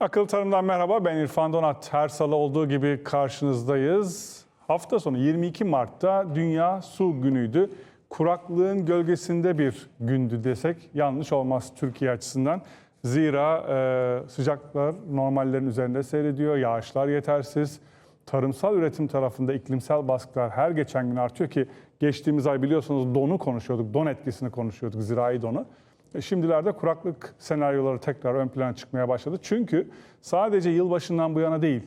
Akıl Tarım'dan merhaba. Ben İrfan Donat. Her salı olduğu gibi karşınızdayız. Hafta sonu 22 Mart'ta Dünya Su Günü'ydü. Kuraklığın gölgesinde bir gündü desek yanlış olmaz Türkiye açısından. Zira e, sıcaklar normallerin üzerinde seyrediyor, yağışlar yetersiz. Tarımsal üretim tarafında iklimsel baskılar her geçen gün artıyor ki geçtiğimiz ay biliyorsunuz donu konuşuyorduk, don etkisini konuşuyorduk, zirai donu. E, Şimdilerde kuraklık senaryoları tekrar ön plana çıkmaya başladı. Çünkü sadece yılbaşından bu yana değil,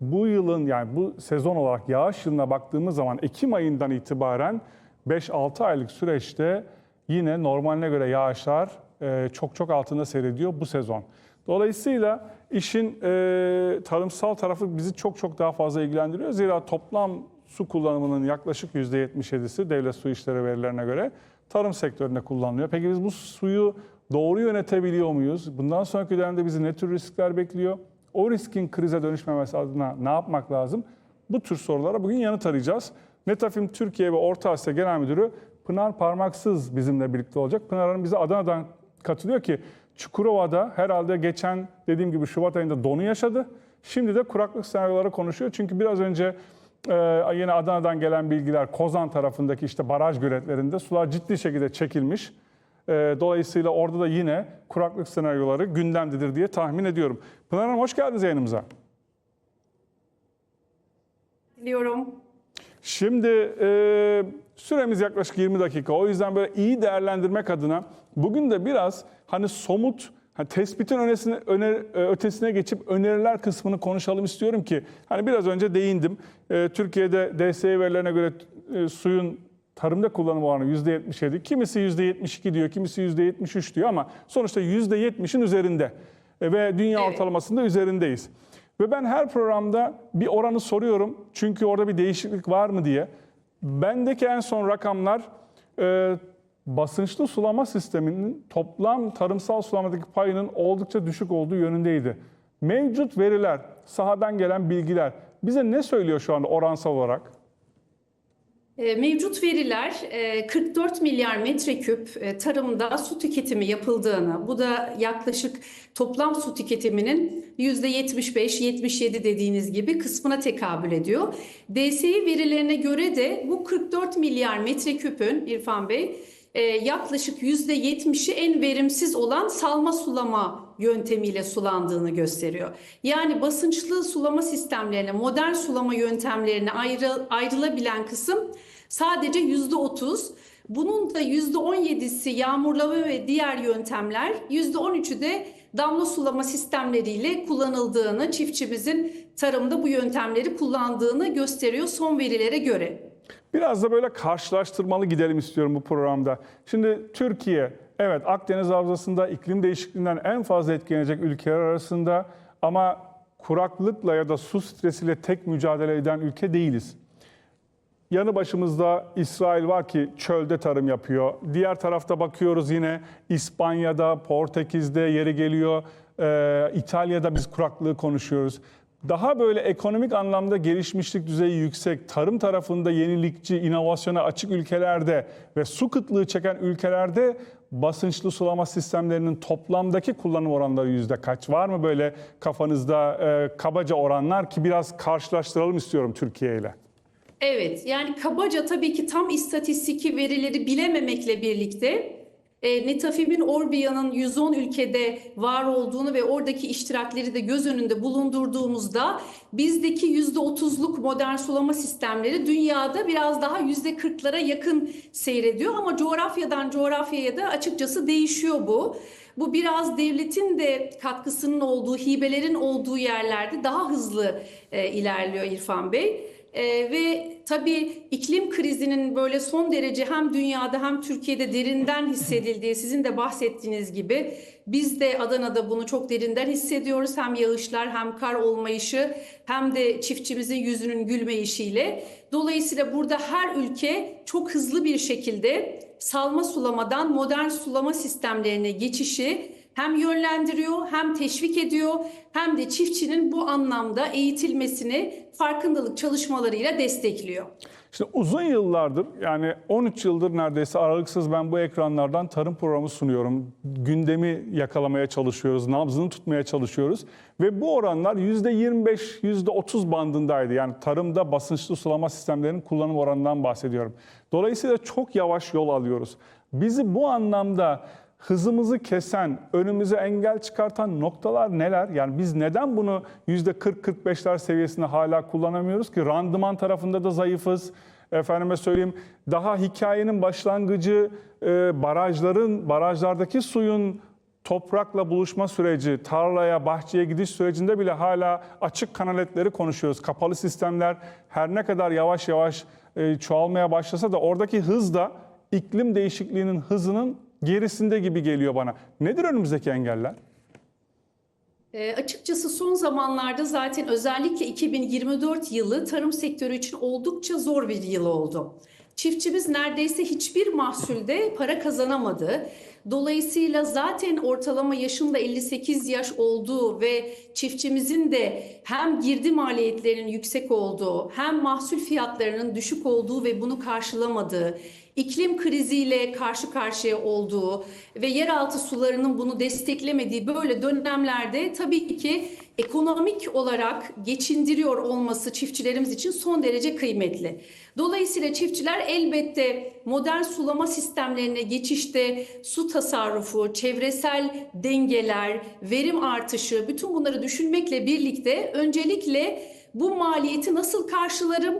bu yılın yani bu sezon olarak yağış yılına baktığımız zaman Ekim ayından itibaren 5-6 aylık süreçte yine normaline göre yağışlar e, çok çok altında seyrediyor bu sezon. Dolayısıyla işin e, tarımsal tarafı bizi çok çok daha fazla ilgilendiriyor. Zira toplam su kullanımının yaklaşık %77'si devlet su işleri verilerine göre tarım sektöründe kullanılıyor. Peki biz bu suyu doğru yönetebiliyor muyuz? Bundan sonraki dönemde bizi ne tür riskler bekliyor? O riskin krize dönüşmemesi adına ne yapmak lazım? Bu tür sorulara bugün yanıt arayacağız. Netafim Türkiye ve Orta Asya Genel Müdürü Pınar Parmaksız bizimle birlikte olacak. Pınar Hanım bize Adana'dan katılıyor ki Çukurova'da herhalde geçen dediğim gibi Şubat ayında donu yaşadı. Şimdi de kuraklık senaryoları konuşuyor. Çünkü biraz önce ee, yine Adana'dan gelen bilgiler Kozan tarafındaki işte baraj göletlerinde sular ciddi şekilde çekilmiş. Ee, dolayısıyla orada da yine kuraklık senaryoları gündemdedir diye tahmin ediyorum. Pınar Hanım hoş geldiniz yayınımıza. Diliyorum. Şimdi e, süremiz yaklaşık 20 dakika. O yüzden böyle iyi değerlendirmek adına bugün de biraz hani somut hani tespitin önesine, öner, e, ötesine geçip öneriler kısmını konuşalım istiyorum ki hani biraz önce değindim. E, Türkiye'de DSE verilerine göre e, suyun tarımda kullanım oranı %77. Kimisi %72 diyor, kimisi %73 diyor ama sonuçta %70'in üzerinde. E, ve dünya Evet. ortalamasında üzerindeyiz. Ve ben her programda bir oranı soruyorum. Çünkü orada bir değişiklik var mı diye. Bendeki en son rakamlar e, basınçlı sulama sisteminin toplam tarımsal sulamadaki payının oldukça düşük olduğu yönündeydi. Mevcut veriler, sahadan gelen bilgiler bize ne söylüyor şu anda oransal olarak? E, Mevcut veriler e, 44 milyar metreküp e, tarımda su tüketimi yapıldığını, bu da yaklaşık toplam su tüketiminin %75-77 dediğiniz gibi kısmına tekabül ediyor. DSİ verilerine göre de bu 44 milyar metreküpün İrfan Bey e, yaklaşık %70'i en verimsiz olan salma sulama yöntemiyle sulandığını gösteriyor. Yani basınçlı sulama sistemlerine, modern sulama yöntemlerine ayrı, ayrılabilen kısım sadece %30. Bunun da %17'si yağmurlama ve diğer yöntemler, %13'ü de damla sulama sistemleriyle kullanıldığını, çiftçimizin tarımda bu yöntemleri kullandığını gösteriyor son verilere göre. Biraz da böyle karşılaştırmalı gidelim istiyorum bu programda. Şimdi Türkiye, evet Akdeniz Havzası'nda iklim değişikliğinden en fazla etkilenecek ülkeler arasında ama kuraklıkla ya da su stresiyle tek mücadele eden ülke değiliz. Yanı başımızda İsrail var ki çölde tarım yapıyor. Diğer tarafta bakıyoruz yine İspanya'da, Portekiz'de yeri geliyor. Ee, İtalya'da biz kuraklığı konuşuyoruz. Daha böyle ekonomik anlamda gelişmişlik düzeyi yüksek, tarım tarafında yenilikçi, inovasyona açık ülkelerde ve su kıtlığı çeken ülkelerde basınçlı sulama sistemlerinin toplamdaki kullanım oranları yüzde kaç? Var mı böyle kafanızda e, kabaca oranlar ki biraz karşılaştıralım istiyorum Türkiye ile? Evet, yani kabaca tabii ki tam istatistik verileri bilememekle birlikte e, Netafim'in Orbia'nın 110 ülkede var olduğunu ve oradaki iştirakleri de göz önünde bulundurduğumuzda bizdeki %30'luk modern sulama sistemleri dünyada biraz daha %40'lara yakın seyrediyor ama coğrafyadan coğrafyaya da açıkçası değişiyor bu. Bu biraz devletin de katkısının olduğu, hibelerin olduğu yerlerde daha hızlı e, ilerliyor İrfan Bey. Ee, ve tabii iklim krizinin böyle son derece hem dünyada hem Türkiye'de derinden hissedildiği sizin de bahsettiğiniz gibi biz de Adana'da bunu çok derinden hissediyoruz. Hem yağışlar hem kar olmayışı hem de çiftçimizin yüzünün gülmeyişiyle. Dolayısıyla burada her ülke çok hızlı bir şekilde salma sulamadan modern sulama sistemlerine geçişi hem yönlendiriyor, hem teşvik ediyor, hem de çiftçinin bu anlamda eğitilmesini farkındalık çalışmalarıyla destekliyor. Şimdi uzun yıllardır yani 13 yıldır neredeyse aralıksız ben bu ekranlardan tarım programı sunuyorum. Gündemi yakalamaya çalışıyoruz, nabzını tutmaya çalışıyoruz. Ve bu oranlar %25, %30 bandındaydı. Yani tarımda basınçlı sulama sistemlerinin kullanım oranından bahsediyorum. Dolayısıyla çok yavaş yol alıyoruz. Bizi bu anlamda hızımızı kesen, önümüze engel çıkartan noktalar neler? Yani biz neden bunu %40-45'ler seviyesinde hala kullanamıyoruz ki? Randıman tarafında da zayıfız. Efendime söyleyeyim daha hikayenin başlangıcı e, barajların, barajlardaki suyun toprakla buluşma süreci, tarlaya, bahçeye gidiş sürecinde bile hala açık kanaletleri konuşuyoruz. Kapalı sistemler her ne kadar yavaş yavaş e, çoğalmaya başlasa da oradaki hız da iklim değişikliğinin hızının gerisinde gibi geliyor bana. Nedir önümüzdeki engeller? E, açıkçası son zamanlarda zaten özellikle 2024 yılı tarım sektörü için oldukça zor bir yıl oldu. Çiftçimiz neredeyse hiçbir mahsulde para kazanamadı. Dolayısıyla zaten ortalama yaşında 58 yaş olduğu ve çiftçimizin de hem girdi maliyetlerinin yüksek olduğu hem mahsul fiyatlarının düşük olduğu ve bunu karşılamadığı, iklim kriziyle karşı karşıya olduğu ve yeraltı sularının bunu desteklemediği böyle dönemlerde tabii ki ekonomik olarak geçindiriyor olması çiftçilerimiz için son derece kıymetli. Dolayısıyla çiftçiler elbette modern sulama sistemlerine geçişte su tasarrufu, çevresel dengeler, verim artışı bütün bunları düşünmekle birlikte öncelikle bu maliyeti nasıl karşılarım?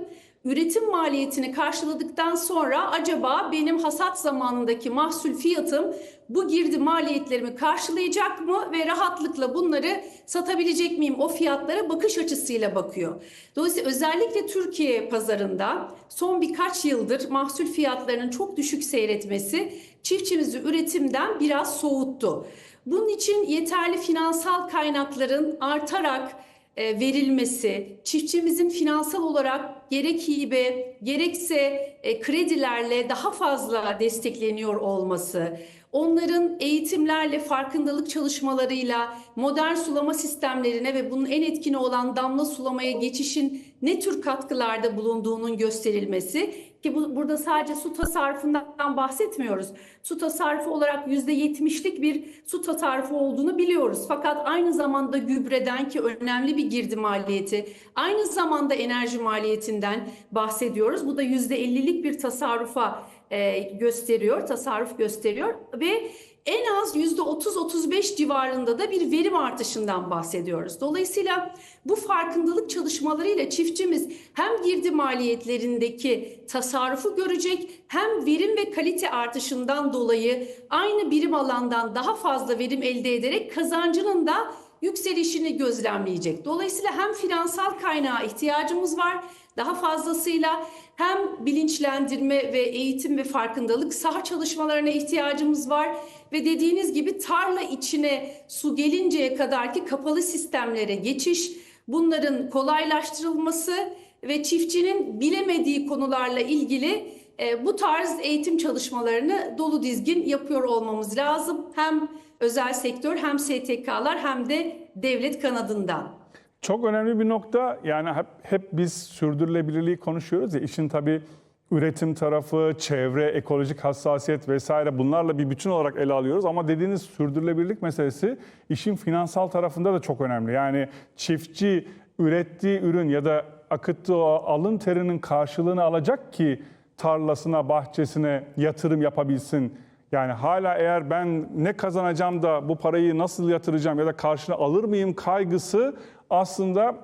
Üretim maliyetini karşıladıktan sonra acaba benim hasat zamanındaki mahsul fiyatım bu girdi maliyetlerimi karşılayacak mı ve rahatlıkla bunları satabilecek miyim? O fiyatlara bakış açısıyla bakıyor. Dolayısıyla özellikle Türkiye pazarında son birkaç yıldır mahsul fiyatlarının çok düşük seyretmesi çiftçimizi üretimden biraz soğuttu. Bunun için yeterli finansal kaynakların artarak e, verilmesi, çiftçimizin finansal olarak gerek hibe gerekse e, kredilerle daha fazla destekleniyor olması, onların eğitimlerle, farkındalık çalışmalarıyla modern sulama sistemlerine ve bunun en etkini olan damla sulamaya geçişin ne tür katkılarda bulunduğunun gösterilmesi ki bu, burada sadece su tasarrufundan bahsetmiyoruz. Su tasarrufu olarak %70'lik bir su tasarrufu olduğunu biliyoruz. Fakat aynı zamanda gübreden ki önemli bir girdi maliyeti, aynı zamanda enerji maliyetinden bahsediyoruz. Bu da %50'lik bir tasarrufa e, gösteriyor, tasarruf gösteriyor ve en az %30-35 civarında da bir verim artışından bahsediyoruz. Dolayısıyla bu farkındalık çalışmalarıyla çiftçimiz hem girdi maliyetlerindeki tasarrufu görecek hem verim ve kalite artışından dolayı aynı birim alandan daha fazla verim elde ederek kazancının da yükselişini gözlemleyecek. Dolayısıyla hem finansal kaynağa ihtiyacımız var daha fazlasıyla hem bilinçlendirme ve eğitim ve farkındalık saha çalışmalarına ihtiyacımız var ve dediğiniz gibi tarla içine su gelinceye kadarki kapalı sistemlere geçiş, bunların kolaylaştırılması ve çiftçinin bilemediği konularla ilgili e, bu tarz eğitim çalışmalarını dolu dizgin yapıyor olmamız lazım. Hem özel sektör hem STK'lar hem de devlet kanadından. Çok önemli bir nokta yani hep, hep biz sürdürülebilirliği konuşuyoruz ya işin tabii üretim tarafı, çevre, ekolojik hassasiyet vesaire bunlarla bir bütün olarak ele alıyoruz. Ama dediğiniz sürdürülebilirlik meselesi işin finansal tarafında da çok önemli. Yani çiftçi ürettiği ürün ya da akıttığı alın terinin karşılığını alacak ki tarlasına, bahçesine yatırım yapabilsin. Yani hala eğer ben ne kazanacağım da bu parayı nasıl yatıracağım ya da karşına alır mıyım kaygısı aslında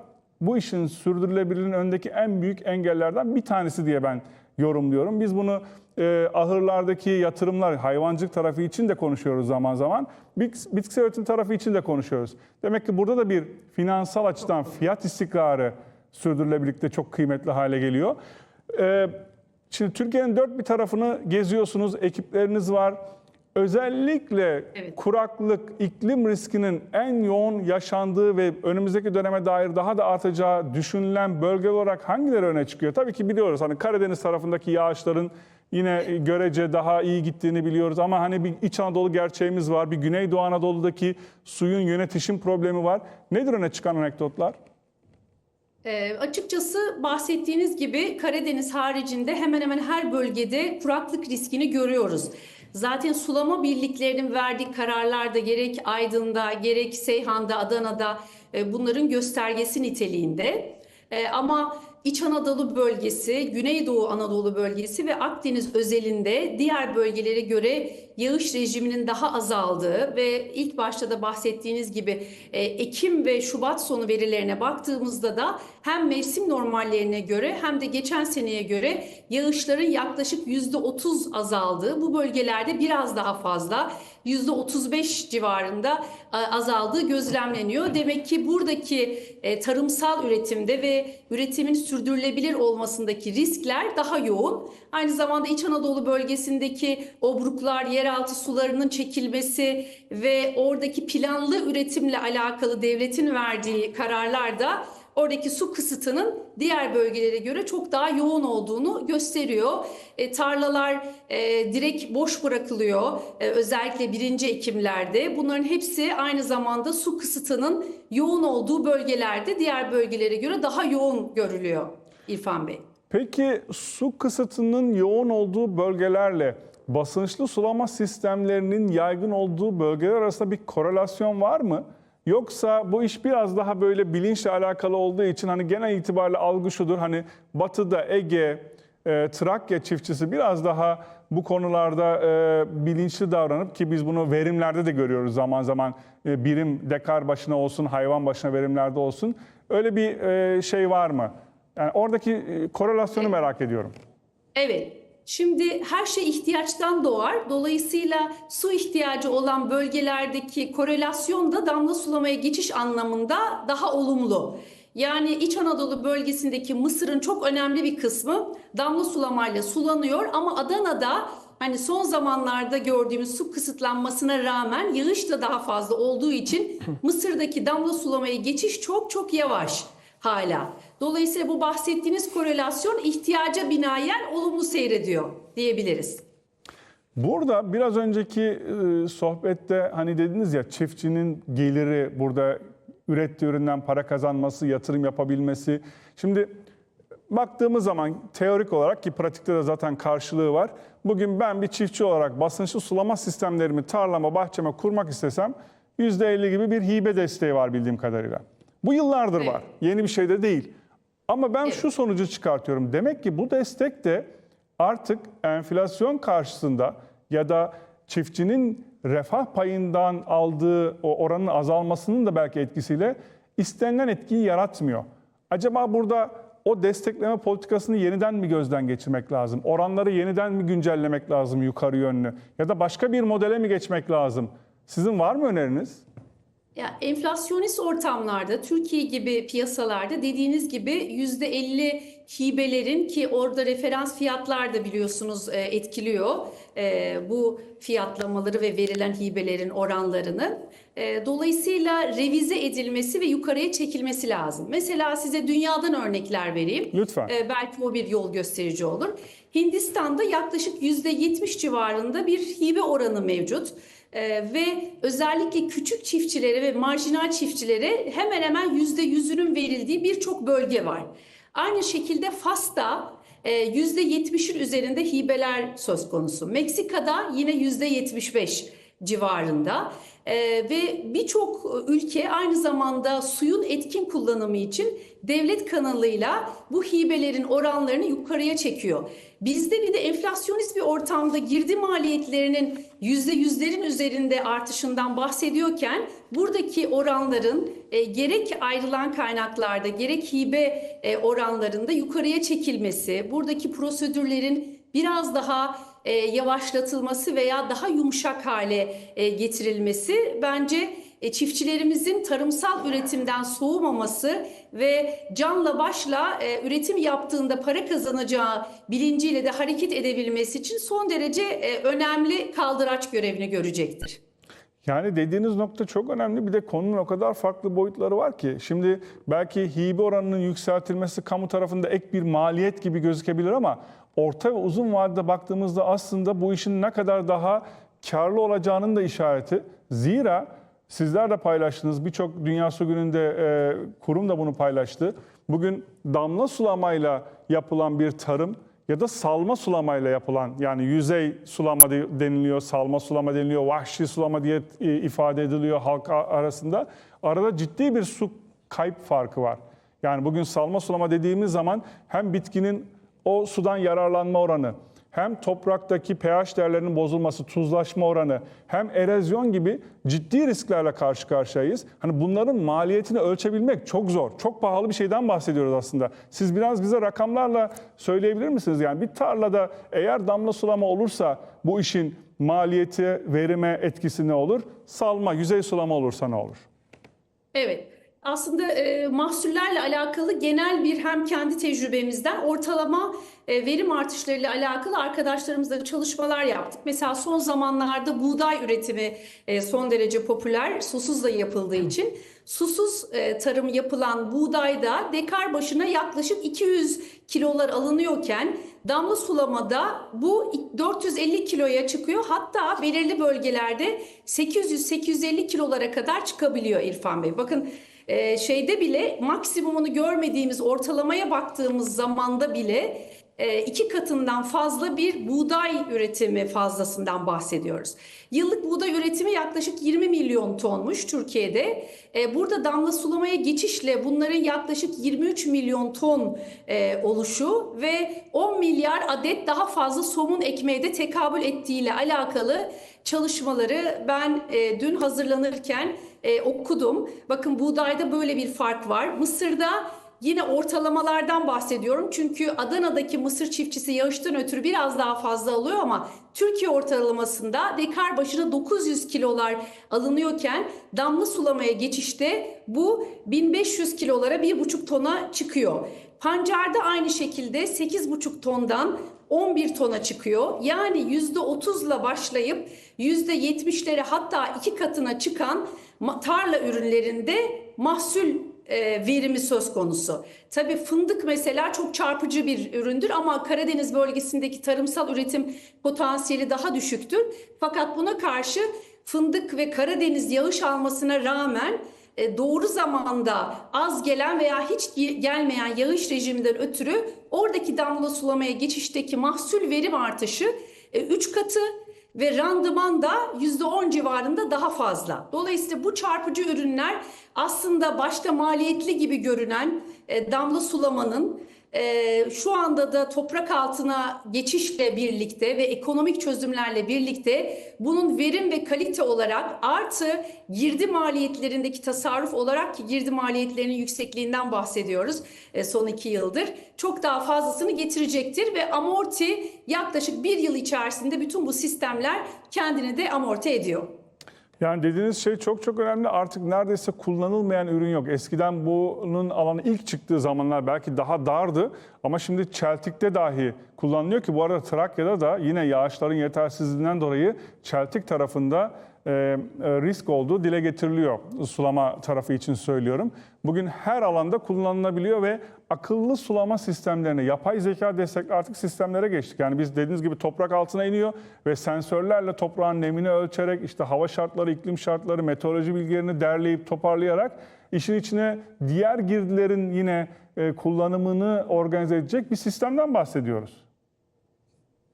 bu işin sürdürülebilirliğinin önündeki en büyük engellerden bir tanesi diye ben yorumluyorum. Biz bunu e, ahırlardaki yatırımlar, hayvancılık tarafı için de konuşuyoruz zaman zaman. Bit- Bitkisel üretim tarafı için de konuşuyoruz. Demek ki burada da bir finansal açıdan fiyat istikrarı sürdürülebilirlikte çok kıymetli hale geliyor. E, şimdi Türkiye'nin dört bir tarafını geziyorsunuz, ekipleriniz var. Özellikle Evet. kuraklık, iklim riskinin en yoğun yaşandığı ve önümüzdeki döneme dair daha da artacağı düşünülen bölge olarak hangileri öne çıkıyor? Tabii ki biliyoruz hani Karadeniz tarafındaki yağışların yine e, görece daha iyi gittiğini biliyoruz ama hani bir İç Anadolu gerçeğimiz var. Bir Güneydoğu Anadolu'daki suyun yönetişim problemi var. Nedir öne çıkan anekdotlar? Ee, açıkçası bahsettiğiniz gibi Karadeniz haricinde hemen hemen her bölgede kuraklık riskini görüyoruz. Zaten sulama birliklerinin verdiği kararlarda gerek Aydın'da gerek Seyhan'da, Adana'da e, bunların göstergesi niteliğinde. E, ama İç Anadolu bölgesi, Güneydoğu Anadolu bölgesi ve Akdeniz özelinde diğer bölgelere göre yağış rejiminin daha azaldığı ve ilk başta da bahsettiğiniz gibi e, Ekim ve Şubat sonu verilerine baktığımızda da hem mevsim normallerine göre hem de geçen seneye göre yağışların yaklaşık %30 azaldığı, bu bölgelerde biraz daha fazla %35 civarında e, azaldığı gözlemleniyor. Demek ki buradaki e, tarımsal üretimde ve üretimin sürdürülebilir olmasındaki riskler daha yoğun. Aynı zamanda İç Anadolu bölgesindeki obruklar, yeraltı sularının çekilmesi ve oradaki planlı üretimle alakalı devletin verdiği kararlar da oradaki su kısıtının diğer bölgelere göre çok daha yoğun olduğunu gösteriyor. E, tarlalar e, direkt boş bırakılıyor e, özellikle birinci ekimlerde. Bunların hepsi aynı zamanda su kısıtının yoğun olduğu bölgelerde diğer bölgelere göre daha yoğun görülüyor İrfan Bey. Peki su kısıtının yoğun olduğu bölgelerle basınçlı sulama sistemlerinin yaygın olduğu bölgeler arasında bir korelasyon var mı? Yoksa bu iş biraz daha böyle bilinçle alakalı olduğu için hani genel itibariyle algı şudur hani batıda Ege, e, Trakya çiftçisi biraz daha bu konularda e, bilinçli davranıp ki biz bunu verimlerde de görüyoruz zaman zaman e, birim dekar başına olsun hayvan başına verimlerde olsun öyle bir e, şey var mı? Yani oradaki e, korelasyonu merak ediyorum. Evet. Şimdi her şey ihtiyaçtan doğar. Dolayısıyla su ihtiyacı olan bölgelerdeki korelasyon da damla sulamaya geçiş anlamında daha olumlu. Yani İç Anadolu bölgesindeki Mısır'ın çok önemli bir kısmı damla sulamayla sulanıyor ama Adana'da hani son zamanlarda gördüğümüz su kısıtlanmasına rağmen yağış da daha fazla olduğu için Mısır'daki damla sulamaya geçiş çok çok yavaş hala. Dolayısıyla bu bahsettiğiniz korelasyon ihtiyaca binaen olumlu seyrediyor diyebiliriz. Burada biraz önceki e, sohbette hani dediniz ya çiftçinin geliri burada ürettiği üründen para kazanması, yatırım yapabilmesi. Şimdi baktığımız zaman teorik olarak ki pratikte de zaten karşılığı var. Bugün ben bir çiftçi olarak basınçlı sulama sistemlerimi tarlama, bahçeme kurmak istesem %50 gibi bir hibe desteği var bildiğim kadarıyla. Bu yıllardır Evet. var. Yeni bir şey de değil. Ama ben Evet. şu sonucu çıkartıyorum. Demek ki bu destek de artık enflasyon karşısında ya da çiftçinin refah payından aldığı o oranın azalmasının da belki etkisiyle istenilen etkiyi yaratmıyor. Acaba burada o destekleme politikasını yeniden mi gözden geçirmek lazım? Oranları yeniden mi güncellemek lazım yukarı yönlü? Ya da başka bir modele mi geçmek lazım? Sizin var mı öneriniz? Ya enflasyonist ortamlarda Türkiye gibi piyasalarda dediğiniz gibi %50 hibelerin ki orada referans fiyatlar da biliyorsunuz e, etkiliyor e, bu fiyatlamaları ve verilen hibelerin oranlarını. E, Dolayısıyla revize edilmesi ve yukarıya çekilmesi lazım. Mesela size dünyadan örnekler vereyim. Lütfen. Belki o bir yol gösterici olur. Hindistan'da yaklaşık %70 civarında bir hibe oranı mevcut. E, ve özellikle küçük çiftçilere ve marjinal çiftçilere hemen hemen %100'ünün verildiği birçok bölge var. Aynı şekilde Fas'ta e, %70'in üzerinde hibeler söz konusu. Meksika'da yine %75 civarında. Ee, ve birçok ülke aynı zamanda suyun etkin kullanımı için devlet kanalıyla bu hibelerin oranlarını yukarıya çekiyor. Bizde bir de enflasyonist bir ortamda girdi maliyetlerinin yüzde yüzlerin üzerinde artışından bahsediyorken buradaki oranların e, gerek ayrılan kaynaklarda gerek hibe e, oranlarında yukarıya çekilmesi, buradaki prosedürlerin biraz daha e, yavaşlatılması veya daha yumuşak hale e, getirilmesi bence e, çiftçilerimizin tarımsal üretimden soğumaması ve canla başla e, üretim yaptığında para kazanacağı bilinciyle de hareket edebilmesi için son derece e, önemli kaldıraç görevini görecektir. Yani dediğiniz nokta çok önemli. Bir de konunun o kadar farklı boyutları var ki. Şimdi belki hibe oranının yükseltilmesi kamu tarafında ek bir maliyet gibi gözükebilir ama orta ve uzun vadede baktığımızda aslında bu işin ne kadar daha karlı olacağının da işareti. Zira sizler de paylaştınız. Birçok Dünya Su Günü'nde e, kurum da bunu paylaştı. Bugün damla sulamayla yapılan bir tarım ya da salma sulamayla yapılan yani yüzey sulama de- deniliyor, salma sulama deniliyor, vahşi sulama diye e, ifade ediliyor halk arasında. Arada ciddi bir su kayıp farkı var. Yani bugün salma sulama dediğimiz zaman hem bitkinin o sudan yararlanma oranı, hem topraktaki pH değerlerinin bozulması, tuzlaşma oranı, hem erozyon gibi ciddi risklerle karşı karşıyayız. Hani bunların maliyetini ölçebilmek çok zor. Çok pahalı bir şeyden bahsediyoruz aslında. Siz biraz bize rakamlarla söyleyebilir misiniz? Yani bir tarlada eğer damla sulama olursa bu işin maliyeti, verime etkisi ne olur? Salma, yüzey sulama olursa ne olur? Evet. Aslında e, mahsullerle alakalı genel bir hem kendi tecrübemizden ortalama e, verim artışlarıyla alakalı arkadaşlarımızla çalışmalar yaptık. Mesela son zamanlarda buğday üretimi e, son derece popüler, susuz da yapıldığı için. Susuz e, tarım yapılan buğdayda dekar başına yaklaşık 200 kilolar alınıyorken damla sulamada bu 450 kiloya çıkıyor. Hatta belirli bölgelerde 800-850 kilolara kadar çıkabiliyor İrfan Bey. Bakın e, şeyde bile maksimumunu görmediğimiz ortalamaya baktığımız zamanda bile e, iki katından fazla bir buğday üretimi fazlasından bahsediyoruz. Yıllık buğday üretimi yaklaşık 20 milyon tonmuş Türkiye'de. E, Burada damla sulamaya geçişle bunların yaklaşık 23 milyon ton e, oluşu ve 10 milyar adet daha fazla somun ekmeğe de tekabül ettiğiyle alakalı çalışmaları ben dün hazırlanırken e, okudum. Bakın buğdayda böyle bir fark var. Mısırda Yine ortalamalardan bahsediyorum çünkü Adana'daki mısır çiftçisi yağıştan ötürü biraz daha fazla alıyor ama Türkiye ortalamasında dekar başına 900 kilolar alınıyorken damla sulamaya geçişte bu 1500 kilolara 1,5 tona çıkıyor. Pancarda aynı şekilde 8,5 tondan 11 tona çıkıyor. Yani %30'la başlayıp %70'lere hatta iki katına çıkan tarla ürünlerinde mahsul e, verimi söz konusu. Tabii fındık mesela çok çarpıcı bir üründür ama Karadeniz bölgesindeki tarımsal üretim potansiyeli daha düşüktür. Fakat buna karşı fındık ve Karadeniz yağış almasına rağmen doğru zamanda az gelen veya hiç ge- gelmeyen yağış rejiminden ötürü oradaki damla sulamaya geçişteki mahsul verim artışı 3 katı ve randıman da %10 civarında daha fazla. Dolayısıyla bu çarpıcı ürünler aslında başta maliyetli gibi görünen e, damla sulamanın e, şu anda da toprak altına geçişle birlikte ve ekonomik çözümlerle birlikte bunun verim ve kalite olarak artı girdi maliyetlerindeki tasarruf olarak ki girdi maliyetlerinin yüksekliğinden bahsediyoruz e, son iki yıldır. Çok daha fazlasını getirecektir ve amorti yaklaşık bir yıl içerisinde bütün bu sistemler kendini de amorti ediyor. Yani dediğiniz şey çok çok önemli. Artık neredeyse kullanılmayan ürün yok. Eskiden bunun alanı ilk çıktığı zamanlar belki daha dardı ama şimdi çeltikte dahi kullanılıyor ki bu arada Trakya'da da yine yağışların yetersizliğinden dolayı çeltik tarafında risk olduğu dile getiriliyor. Sulama tarafı için söylüyorum. Bugün her alanda kullanılabiliyor ve akıllı sulama sistemlerine, yapay zeka destekli artık sistemlere geçtik. Yani biz dediğiniz gibi toprak altına iniyor ve sensörlerle toprağın nemini ölçerek işte hava şartları, iklim şartları, meteoroloji bilgilerini derleyip toparlayarak işin içine diğer girdilerin yine e, kullanımını organize edecek bir sistemden bahsediyoruz.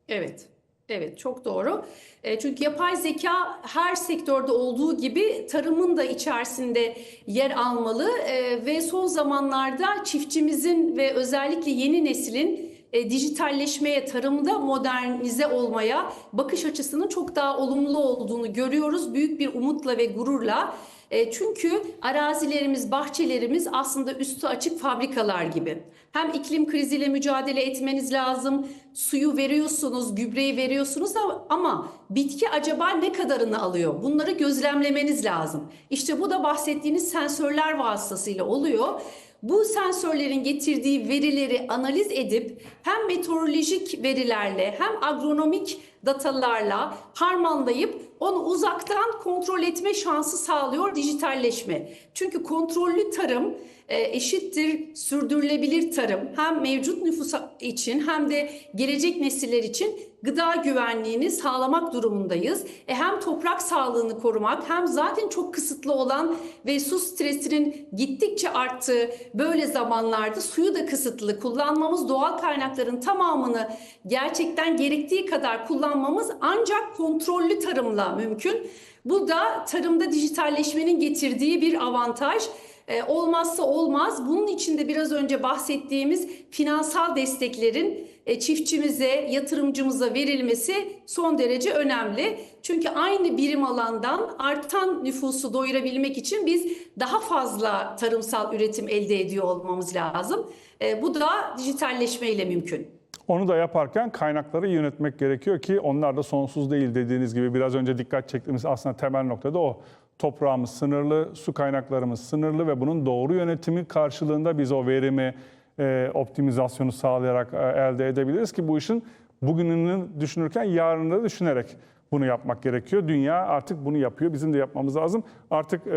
Evet. Evet çok doğru. E, çünkü yapay zeka her sektörde olduğu gibi tarımın da içerisinde yer almalı E, ve son zamanlarda çiftçimizin ve özellikle yeni neslin e, dijitalleşmeye, tarımda modernize olmaya bakış açısının çok daha olumlu olduğunu görüyoruz. Büyük bir umutla ve gururla. E, çünkü arazilerimiz, bahçelerimiz aslında üstü açık fabrikalar gibi. Hem iklim kriziyle mücadele etmeniz lazım, suyu veriyorsunuz, gübreyi veriyorsunuz ama- bitki acaba ne kadarını alıyor? Bunları gözlemlemeniz lazım. İşte bu da bahsettiğiniz sensörler vasıtasıyla oluyor. Bu sensörlerin getirdiği verileri analiz edip hem meteorolojik verilerle hem agronomik datalarla harmanlayıp onu uzaktan kontrol etme şansı sağlıyor dijitalleşme. Çünkü kontrollü tarım eşittir sürdürülebilir tarım. Hem mevcut nüfus için hem de gelecek nesiller için gıda güvenliğini sağlamak durumundayız. E, hem toprak sağlığını korumak hem zaten çok kısıtlı olan ve su stresinin gittikçe arttığı böyle zamanlarda suyu da kısıtlı kullanmamız, doğal kaynakların tamamını gerçekten gerektiği kadar kullanmamız ancak kontrollü tarımla mümkün. Bu da tarımda dijitalleşmenin getirdiği bir avantaj. Ee, olmazsa olmaz. Bunun için de biraz önce bahsettiğimiz finansal desteklerin e, çiftçimize, yatırımcımıza verilmesi son derece önemli. Çünkü aynı birim alandan artan nüfusu doyurabilmek için biz daha fazla tarımsal üretim elde ediyor olmamız lazım. E, bu da dijitalleşmeyle mümkün. Onu da yaparken kaynakları yönetmek gerekiyor ki onlar da sonsuz değil dediğiniz gibi biraz önce dikkat çektiğimiz aslında temel noktada o. Toprağımız sınırlı, su kaynaklarımız sınırlı ve bunun doğru yönetimi karşılığında biz o verimi, e, optimizasyonu sağlayarak e, elde edebiliriz ki bu işin bugününü düşünürken yarını da düşünerek bunu yapmak gerekiyor. Dünya artık bunu yapıyor. Bizim de yapmamız lazım. Artık e,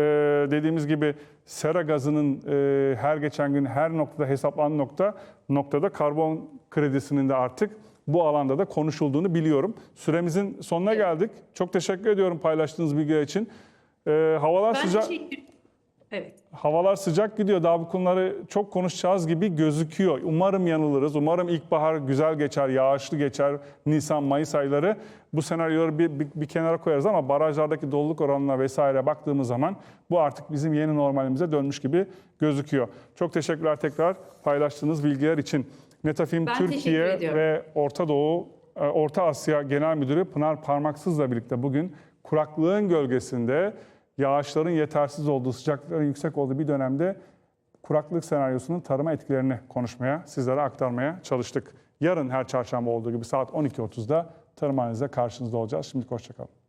dediğimiz gibi sera gazının e, her geçen gün her noktada hesaplanan nokta noktada karbon kredisinin de artık bu alanda da konuşulduğunu biliyorum. Süremizin sonuna geldik. Çok teşekkür ediyorum paylaştığınız bilgiler için. E, havalar Ben sıcak. teşekkür Evet. Havalar sıcak gidiyor. Daha bu konuları çok konuşacağız gibi gözüküyor. Umarım yanılırız. Umarım ilkbahar güzel geçer, yağışlı geçer. Nisan, Mayıs ayları. Bu senaryoları bir, bir, bir kenara koyarız ama barajlardaki doluluk oranına vesaire baktığımız zaman bu artık bizim yeni normalimize dönmüş gibi gözüküyor. Çok teşekkürler tekrar paylaştığınız bilgiler için. Netafim Ben Türkiye ve Orta Doğu, e, Orta Asya Genel Müdürü Pınar Parmaksız'la birlikte bugün kuraklığın gölgesinde yağışların yetersiz olduğu, sıcaklıkların yüksek olduğu bir dönemde kuraklık senaryosunun tarıma etkilerini konuşmaya, sizlere aktarmaya çalıştık. Yarın her çarşamba olduğu gibi saat 12.30'da tarım analizde karşınızda olacağız. Şimdi hoşçakalın.